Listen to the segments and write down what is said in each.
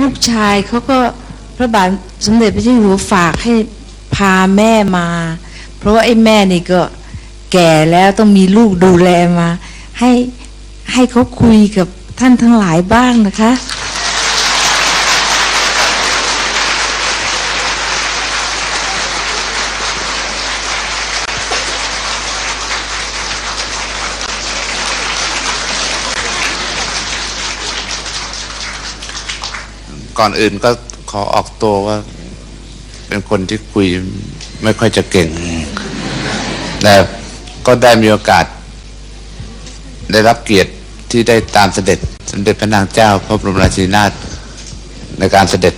ลูกชายเขาก็พระบาทสมเด็จพระเจ้าอยู่หัวฝากให้พาแม่มา เพราะว่าไอ้แม่นี่ก็แก่แล้วต้องมีลูกดูแลมา ให้ให้เขาคุยกับท่านทั้งหลายบ้างนะคะ ก่อนอื่นก็ขอออกตัวว่า เป็นคนที่คุยไม่ค่อยจะเก่ง แต่ก็ได้มีโอกาส ได้รับเกียรติที่ได้ตามเสด็จสมเด็จพระนางเจ้า พระบรมราชินีนาถในการเสด็จ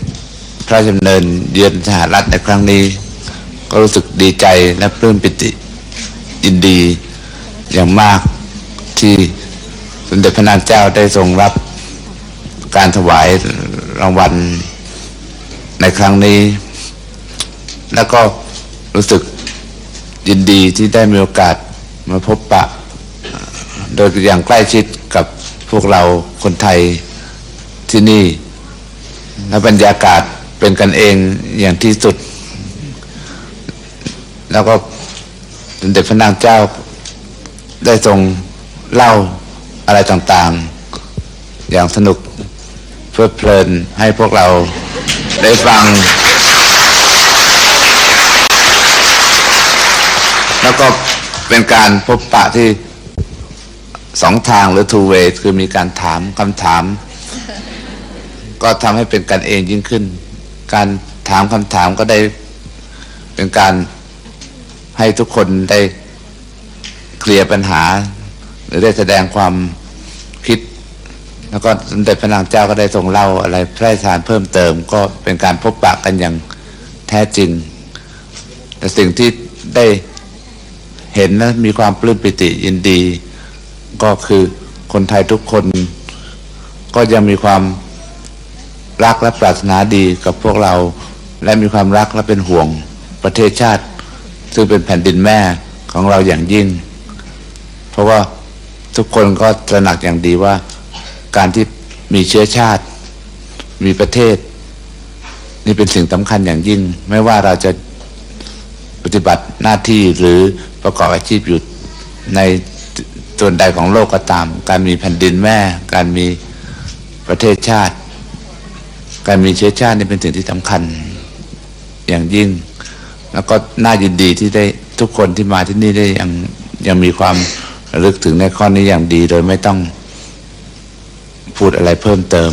พระราชดำเนินเยือนสหรัฐในครั้งนี้ ก็รู้สึกดีใจและปลื้มปิติยินดีอย่างมากที่สมเด็จพระนางเจ้าได้ทรงรับการถวาย รางวัลในครั้งนี้ แล้วก็รู้สึกยินดีที่ได้มีโอกาสมาพบปะ โดยอย่างใกล้ชิดกับพวกเราคนไทยที่นี่ และบรรยากาศเป็นกันเองอย่างที่สุด แล้วก็สมเด็จพระนางเจ้าได้ทรงเล่าอะไรต่างๆ อย่างสนุก เพลิดเพลินให้พวกเราได้ฟัง แล้วก็เป็นการพบปะที่สองทางหรือ two way คือมีการถามคำถาม ก็ทำให้เป็นกันเองยิ่งขึ้น การถามคำถามก็ได้เป็นการให้ทุกคนได้เคลียร์ปัญหา หรือได้แสดงความ แล้วก็สมเด็จพระนางเจ้าก็ได้ทรงเล่าอะไรพระราชทานเพิ่มเติม ก็เป็นการพบปะกันอย่างแท้จริง แต่สิ่งที่ได้เห็นและมีความปลื้มปิติยินดี ก็คือคนไทยทุกคน ก็ยังมีความรักและปรารถนาดีกับพวกเรา และมีความรักและเป็นห่วงประเทศชาติ ซึ่งเป็นแผ่นดินแม่ของเราอย่างยิ่ง เพราะว่าทุกคนก็ตระหนักอย่างดีว่า การที่มีเชื้อชาติ มีประเทศ นี่เป็นสิ่งสำคัญอย่างยิ่ง ไม่ว่าเราจะปฏิบัติหน้าที่หรือประกอบอาชีพอยู่ในส่วนใดของโลกก็ตาม การมีแผ่นดินแม่ การมีประเทศชาติ การมีเชื้อชาตินี่เป็นสิ่งที่สำคัญอย่างยิ่ง แล้วก็น่ายินดีที่ได้ทุกคนที่มาที่นี่ได้ยังยังมีความระลึกถึงในข้อนี้อย่างดีโดยไม่ต้อง พูดอะไรเพิ่มเติม